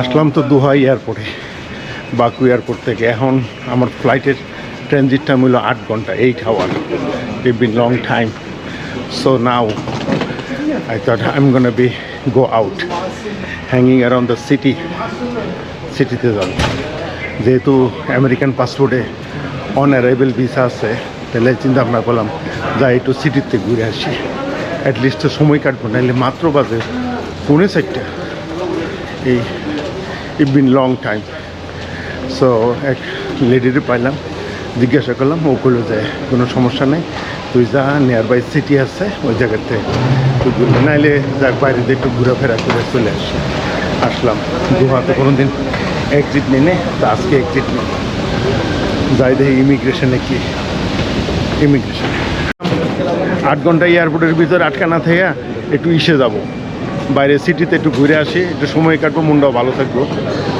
আসলাম তো দুহা এয়ারপোর্টে, Baku airport থেকে। এখন আমার ফ্লাইটের ট্রানজিট টাইম হলো আট ঘণ্টা eight hour it been long time so now I thought I am gonna be go out hanging around the city সিটিতে যাব। যেহেতু আমেরিকান পাসপোর্টে অন অ্যারাইভেল ভিসা আছে, তাহলে চিন্তা ভাবনা করলাম, যাই একটু সিটিতে ঘুরে আসি। অ্যাটলিস্ট সময় কাটবো, নাহলে মাত্র বাজে পৌনে চারটা। এই it been long time so এক লেডিরে পাইলাম, জিজ্ঞাসা করলাম, ও বলল যে, কোনো সমস্যা নেই, তুই যা নিয়ার বাই সিটি আছে, ওই জায়গাতে তুই ঘুরবি নাইলে যাক, বাইরে দিয়ে একটু ঘোরাফেরা করে চলে আসি। আসলাম। গুহাতে কোনো দিন এক্সিট নেই নে, তা আজকে এক্সিট নেই। যাই দেখি ইমিগ্রেশনে কি। ইমিগ্রেশন আট ঘণ্টা এয়ারপোর্টের ভিতরে আটকানা থেকে একটু ইসে যাব। বাইরে সিটিতে একটু ঘুরে আসি, একটু সময় কাটবো, মনটাও ভালো থাকব।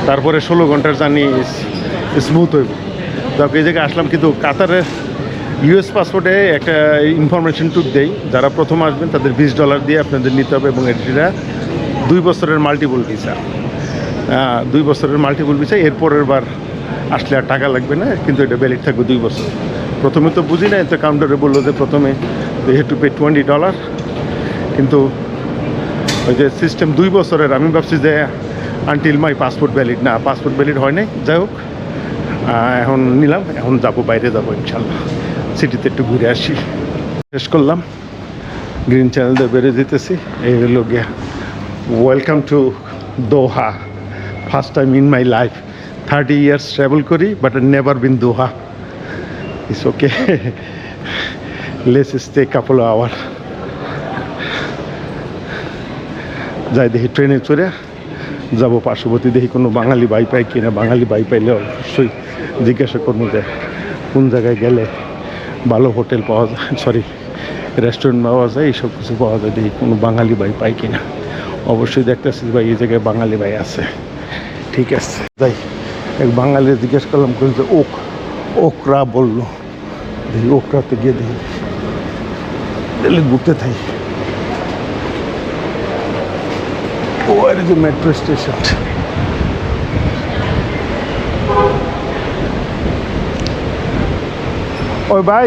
তারপরে ষোলো ঘণ্টার জার্নি স্মুথ হইব। যাক এই জায়গায় আসলাম কিন্তু কাতারের ইউএস পাসপোর্টে একটা ইনফরমেশন টুক দেই। যারা প্রথম আসবেন, তাদের বিশ ডলার দিয়ে আপনাদের নিতে হবে এবং এটা দুই বছরের মাল্টিপল ভিসা দুই বছরের মাল্টিপল ভিসা এরপরের বার আসলে আর টাকা লাগবে না, কিন্তু এটা ভ্যালিড থাকবে দুই বছর। প্রথমে তো বুঝি না তো কাউন্টারে বলল যে প্রথমে টু পে টোয়েন্টি ডলার কিন্তু ওই যে সিস্টেম দুই বছরের, আমি ভাবছি যে আনটিল মাই পাসপোর্ট ভ্যালিড না পাসপোর্ট ভ্যালিড হয় নাই, যাই হোক এখন নিলাম, এখন যাব, বাইরে যাব ইনশাল্লাহ সিটিতে একটু ঘুরে আসি। শেষ করলাম গ্রিন চ্যানেল দিয়ে বেড়ে যেতেছি, এই হলো গিয়া welcome to Doha first time in my life thirty years travel করি but never been Doha it's okay let's stay couple hour যাই দেখি ট্রেনে চড়ে যাব পার্শ্ববর্তী। দেখি কোনো বাঙালি বাই পাই কিনা বাঙালি বাই পাইলে অবশ্যই জিজ্ঞাসা করব যে কোন জায়গায় গেলে ভালো হোটেল পাওয়া যায় সরি রেস্টুরেন্ট পাওয়া যায়, এইসব কিছু পাওয়া যায়, দেখি কোনো বাঙালি বাই পাই কিনা অবশ্যই দেখতেছি ভাই এই জায়গায় বাঙালি ভাই আছে। ঠিক আছে, যাই, এক বাঙালি জিজ্ঞেস করলাম, কই যে ওক, ওকরা বলল। দেখি ওকরাতে গিয়ে দেখি ঘুরতে থাকি। Where is the metro station? ওই ভাই।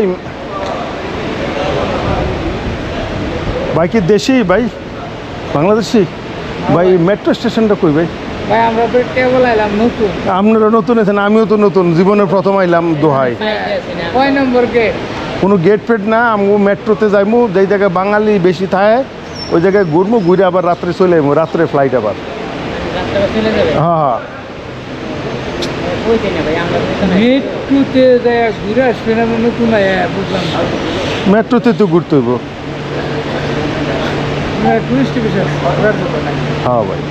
ভাই কি দেশি? ভাই বাংলাদেশি? ভাই মেট্রো স্টেশনটা কই ভাই? ভাই আমরা তো কেবল আইলাম নতুন। আপনারা নতুন আছেন আমিও তো নতুন জীবনের প্রথম আইলাম দোহাই কয় নম্বর গেট কোনো গেট ফেট না আমি মেট্রোতে যাইমু যেই জায়গায় বাঙালি বেশি থাকে ওই জায়গায় ঘুরবো ঘুরে আবার রাত্রে চলে যাব রাত্রে ফ্লাইট আবার। রাস্তাটা চলে যাবে? হ্যাঁ হ্যাঁ। মেট্রোতে ঘুরে আসবে না নতুন আয়া বুঝলাম মেট্রোতে তো ঘুরতে হইব। টুরিস্ট বিষয় হ্যাঁ ভাই।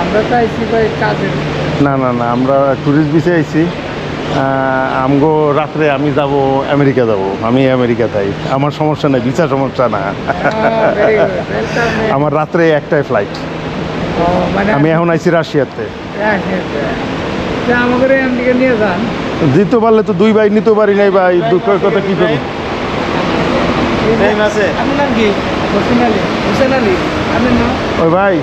আমরা তো আইসি ভাই কাজের। না না না আমরা ট্যুরিস্ট ভিসে আইছি। আহ, আমগো রাত্রে আমি যাব আমেরিকা যাব। আমি আমেরিকা তাই। আমার সমস্যা নাই ভিসা সমস্যা না। ওয়েলকাম আমার রাত্রে একটাই ফ্লাইট মানে আমি এখন আইছি রাশিয়াতে। আমাদের এখান থেকে নিয়ে যান। দিতে পারলে তো দুই ভাই নিতে পারি নাই ভাই দুঃখের কথা কি করব? আপনার নাম কি? হোসেন আলী। হোসেন আলী। আপনার নাম? ওই ভাই।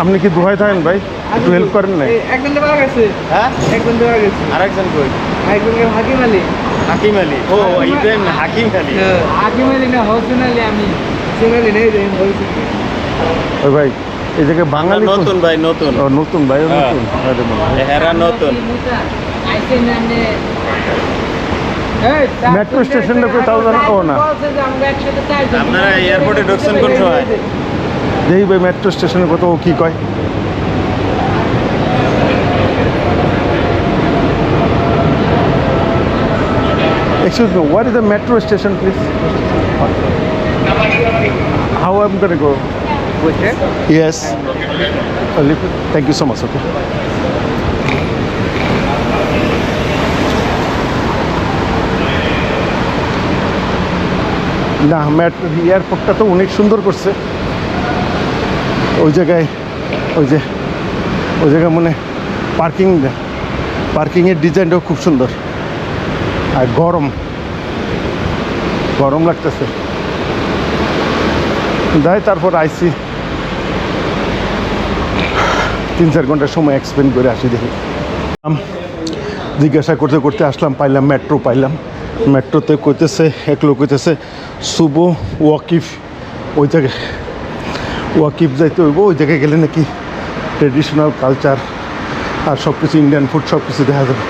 আপনি কি দোহাই থাকেন ভাই? একটু হেল্প করেন না একজন দেওয়া গেছে। হ্যাঁ? একজন দেওয়া গেছে। আরেকজন কই? একজনকে হাকিম আলী। হাকিম আলী। ও ইব্রাহিম না, হাকিম আলী। হাকিম আলী না হোসেন আলী আমি। হোসেন আলী নেই যে বলছি ওই ভাই এই জায়গায় বাঙালি নতুন ভাই নতুন। ও, নতুন ভাই ও হ্যাঁ। নতুন আরে বাবা। হেরা নতুন। মেট্রো station টা কোথাও জানো? ও না। আপনারা এয়ারপোর্টে ঢুকছেন কোন সময়? দেখি ভাই মেট্রো স্টেশনে কত ও কি কয় Excuse me, what is the metro station, please? How I'm gonna go? Yes. A little. Thank you so much. Okay. না মেট্রো এয়ারপোর্টটা তো অনেক সুন্দর করছে ওই জায়গায়, ওই যে, ওই জায়গায় মানে পার্কিং পার্কিংয়ের ডিজাইনটাও খুব সুন্দর। আর গরম। গরম লাগতেছে। যাই তারপর আইসি। তিন, চার ঘণ্টা সময় এক্সপেন্ড করে আসি দেখি। জিজ্ঞাসা করতে করতে আসলাম, পাইলাম মেট্রো পাইলাম। মেট্রোতে কইতেছে, এক লোক কইতেছে, শুভ ওয়াকিফ। ওই জায়গায়। ওয়াকিফ যাইতে হইব ওই জায়গায় গেলে নাকি ট্রেডিশনাল কালচার আর সব কিছু ইন্ডিয়ান ফুড সব কিছু দেখা যাবে।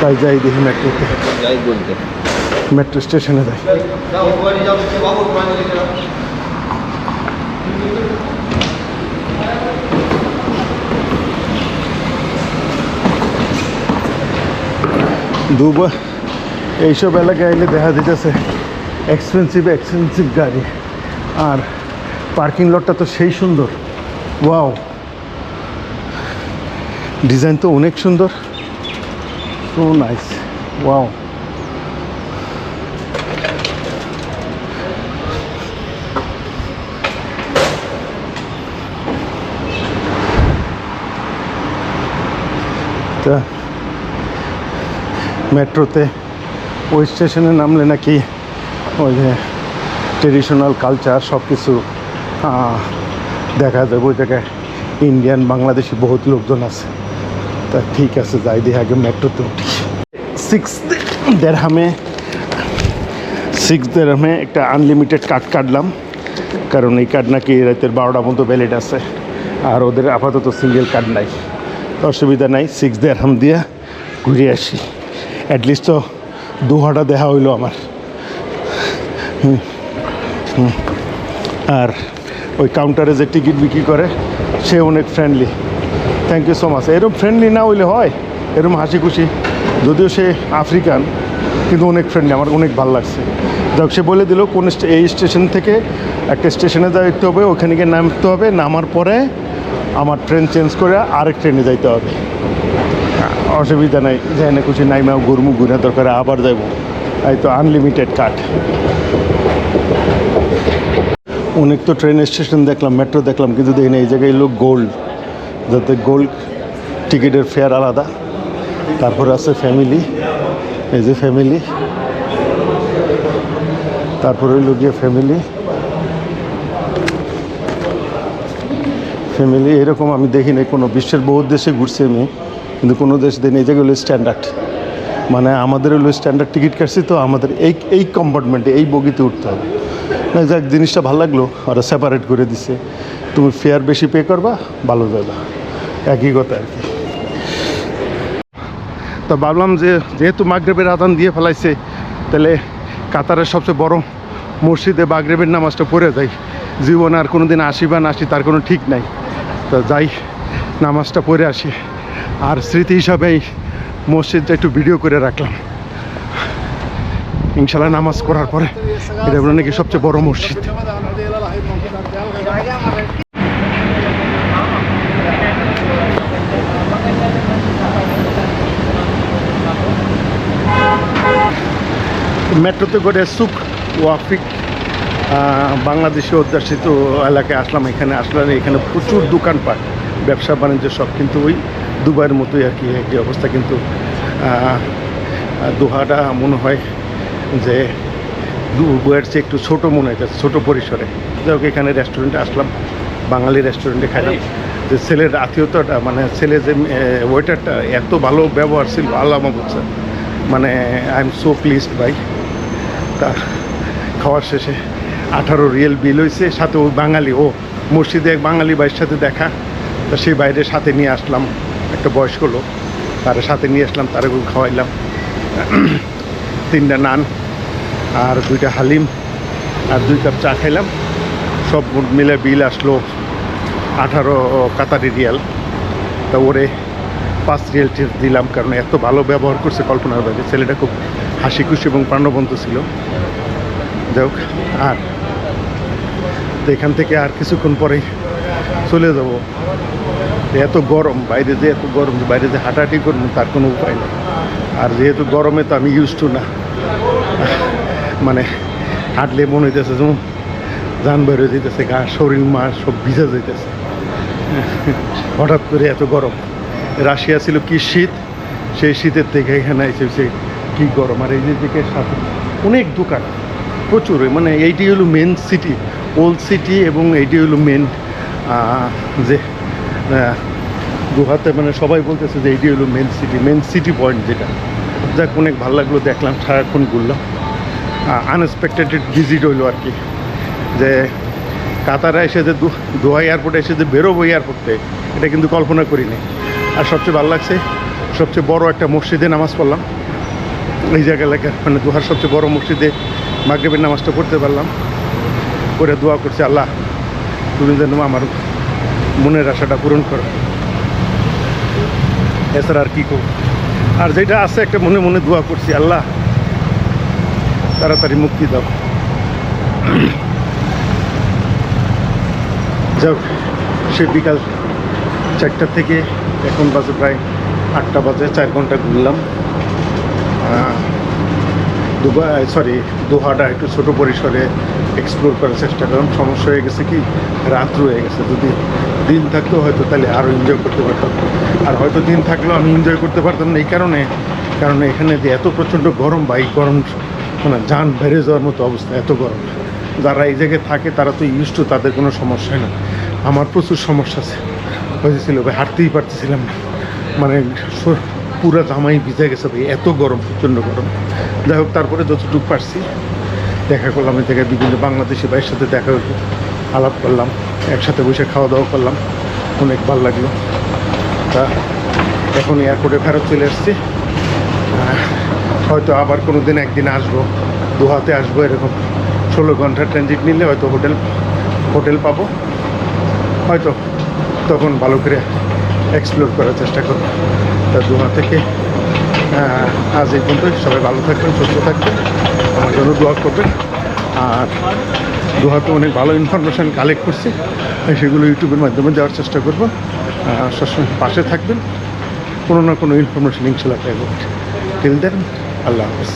তাই যাই দেখি মেট্রোতে মেট্রো স্টেশনে যাই। দুবার এইসব এলাকায় এলে দেখা দিতেছে। এক্সপেন্সিভ এক্সপেন্সিভ গাড়ি। আর পার্কিং লটটা তো সেই সুন্দর। ওয়াও ডিজাইন তো অনেক সুন্দর। সো নাইস ওয়াও মেট্রোতে ওই স্টেশনে নামলে নাকি ওই যে ট্রেডিশনাল কালচার সব কিছু দেখা যাবে ওই জায়গায় ইন্ডিয়ান বাংলাদেশি বহুত লোকজন আছে। তা ঠিক আছে, যাই দিয়ে আগে মেট্রোতে উঠি। সিক্স দেড়হামে সিক্স দেড়হামে একটা আনলিমিটেড কার্ড কাটলাম। কারণ এই কার্ড নাকি রাতের বারোটা পর্যন্ত ভ্যালিড আছে। আর ওদের আপাতত সিঙ্গেল কার্ড নাই। অসুবিধা নাই সিক্স দেড়হাম দিয়ে ঘুরে আসি। অ্যাটলিস্ট তো দু দেখা হইল আমার। আর ওই কাউন্টারে যে টিকিট বিক্রি করে, সে অনেক friendly thank you so much এরকম ফ্রেন্ডলি না হইলে হয় এরকম হাসি খুশি যদিও সে আফ্রিকান কিন্তু অনেক ফ্রেন্ডলি আমার অনেক ভালো লাগছে। যাক, সে বলে দিল, কোন এই স্টেশন থেকে একটা স্টেশনে যাইতে হবে, ওখানে গিয়ে নামতে হবে। নামার পরে আমার ট্রেন চেঞ্জ করে আরেক ট্রেনে যাইতে হবে। অসুবিধা নাই যাই না খুশি নাইমা ঘুরমু, ঘুরে দরকার আবার যাইব। এই তো আনলিমিটেড কাট অনেক তো ট্রেন স্টেশন দেখলাম মেট্রো দেখলাম, কিন্তু দেখি না এই জায়গায় লোক গোল্ড যাতে গোল্ড টিকিটের ফেয়ার আলাদা। তারপরে আছে ফ্যামিলি এই যে ফ্যামিলি তারপরে হইল গিয়ে ফ্যামিলি ফ্যামিলি এরকম আমি দেখি নাই, কোনো বিশ্বের বহু দেশে ঘুরছি আমি, কিন্তু কোনো দেশ দেখিনি এই জায়গায় হলো স্ট্যান্ডার্ড মানে আমাদের হলো স্ট্যান্ডার্ড টিকিট কাটছি তো আমাদের এই এই কম্পার্টমেন্টে এই বগিতে উঠতে হবে। না, যাক, জিনিসটা ভালো লাগল। ওরা সেপারেট করে দিছে। তুমি ফেয়ার বেশি পে করবা, ভালো যাবা। একই কথা আর কি। তো ভাবলাম যে, যেহেতু মাগরেবের আদান দিয়ে ফেলাইছে, তাহলে কাতারের সবচেয়ে বড় মসজিদে মাগরেবের নামাজটা পড়ে যাই। জীবনে আর কোনো দিন আসি বা না আসি, তার কোনো ঠিক নাই। তো যাই, নামাজটা পড়ে আসি। আর স্মৃতি হিসাবেই মসজিদটা একটু ভিডিও করে রাখলাম। ইনশাল্লাহ নামাজ করার পরে এটা হলো নাকি সবচেয়ে বড় মসজিদ। মেট্রোতে করে সুখ, ওয়াফিক বাংলাদেশি অধ্যাসিত এলাকায় আসলাম, এখানে আসলাম, এখানে প্রচুর দোকানপাট, ব্যবসা বাণিজ্য সব, কিন্তু ওই দুবাইয়ের মতোই আর কি একই অবস্থা কিন্তু দোহাটা মনে হয় যে দুবাইয়ের চেয়ে একটু ছোটো মনে হচ্ছে ছোটো পরিসরে। যাই এখানে রেস্টুরেন্টে আসলাম, বাঙালি রেস্টুরেন্টে খাইলাম। যে ছেলের আত্মীয়তাটা মানে ছেলে যে ওয়েটারটা এত ভালো ব্যবহার ছিল, আল্লাহ বুঝছে মানে আই এম সো প্লিজড ভাই। তা খাওয়ার শেষে আঠারো রিয়েল বিল হয়েছে সাথে ওই বাঙালি, ও মসজিদে এক বাঙালি ভাইয়ের সাথে দেখা। তা সেই বাইরে সাথে নিয়ে আসলাম, একটা বয়স্ক লোক। তার সাথে নিয়ে আসলাম, তার খাওয়াইলাম। তিনটা নান আর দুইটা হালিম আর দুই কাপ চা খাইলাম। সব মিলে বিল আসলো আঠারো কাতারি রিয়াল। তা ওরে পাঁচ রিয়েল দিলাম কারণ এত ভালো ব্যবহার করছে কল্পনার বাইরে। ছেলেটা খুব হাসি খুশি এবং প্রাণবন্ত ছিল। যাই আর তো এখান থেকে আর কিছুক্ষণ পরেই চলে যাব। এত গরম, বাইরে যে এত গরম, বাইরে যে হাঁটাহাঁটি করব তার কোনো উপায় নেই। আর যেহেতু গরমে তো আমি ইউজ টু না। মানে হাঁটলে মনে হইতেছে যেমন যান হয়ে যেতেছে গা, শরীর, মা সব ভিজে যেতেছে হঠাৎ করে এত গরম। রাশিয়া ছিল কি শীত? সেই শীতের থেকে এখানে এসেছে কি গরম। আর এই দিকে সাথে অনেক দোকান, প্রচুর। মানে এইটি হলো মেন সিটি ওল্ড সিটি এবং এইটি হলো মেন যে দুহাতে মানে সবাই বলতেছে যে এইটি হলো main city main city point যেটা। যাক, অনেক ভালো লাগল, দেখলাম, সারাক্ষণ ঘুরলাম। আনএক্সপেক্টেড ভিজিট হইল আর কি। যে কাতারা এসে যে দোহা এয়ারপোর্টে এসে যে বেরোবো এয়ারপোর্টে এটা কিন্তু কল্পনা করিনি। আর সবচেয়ে ভালো লাগছে, সবচেয়ে বড় একটা মসজিদে নামাজ পড়লাম। এই জায়গা এলাকার মানে দোহার সবচেয়ে বড় মসজিদে মাগরেবের নামাজটা পড়তে পারলাম। করে দোয়া করছি, আল্লাহ, তুমি যেন আমার মনের আশাটা পূরণ করো। এছাড়া আর কী করব আর যেটা আছে একটা মনে মনে দোয়া করছি, আল্লাহ, তাড়াতাড়ি মুক্তি দাও। যাক সে বিকাল চারটা থেকে এখন বাজে প্রায় আটটা বাজে, চার ঘণ্টা ঘুরলাম। দুবাই সরি দোহাটা একটু ছোটো পরিসরে এক্সপ্লোর করার চেষ্টা করলাম। সমস্যা হয়ে গেছে কি? রাত হয়ে গেছে যদি দিন থাকতো হয়তো তাহলে আরও এনজয় করতে পারতাম। আর হয়তো দিন থাকলেও আমি এনজয় করতে পারতাম না, এই কারণে, কারণ এখানে যে এত প্রচণ্ড গরম বা এই গরম মানে যান বেড়ে যাওয়ার মতো অবস্থা, এত গরম। যারা এই জায়গায় থাকে, তারা তো ইউজ টু তাদের কোনো সমস্যা না। আমার প্রচুর সমস্যা আছে। হয়েছিল, ভাই, হাঁটতেই পারতেছিলাম না। মানে পুরা জামাই ভিজে গেছে, ভাই, এত গরম, প্রচণ্ড গরম। যাই হোক, তারপরে যতটুকু পারছি, দেখা করলাম, এই জায়গায় বিভিন্ন বাংলাদেশি ভাইয়ের সাথে দেখা হলো আলাপ করলাম। একসাথে বসে খাওয়া দাওয়া করলাম। অনেক ভালো লাগল। তা এখন এয়ারপোর্টে ফেরত চলে এসেছি হয়তো আবার কোনো দিন একদিন আসব। দোহাতে আসব এরকম। ষোলো ঘণ্টা ট্রানজিট নিলে হয়তো হোটেল হোটেল পাবো। হয়তো তখন ভালো করে এক্সপ্লোর করার চেষ্টা করব। তা দোহা থেকে আজ এই পর্যন্ত সবাই ভালো থাকবেন, সুস্থ থাকবেন। আমার জন্য দোয়া করবেন। আর দুহাতে অনেক ভালো ইনফরমেশান কালেক্ট করছি। সেগুলো ইউটিউবের মাধ্যমে দেওয়ার চেষ্টা করব। সবসময় পাশে থাকবেন। কোনো না কোনো ইনফরমেশান ইনশাল্লাহ পাইব। টিল দেন আল্লাহ হাফিজ।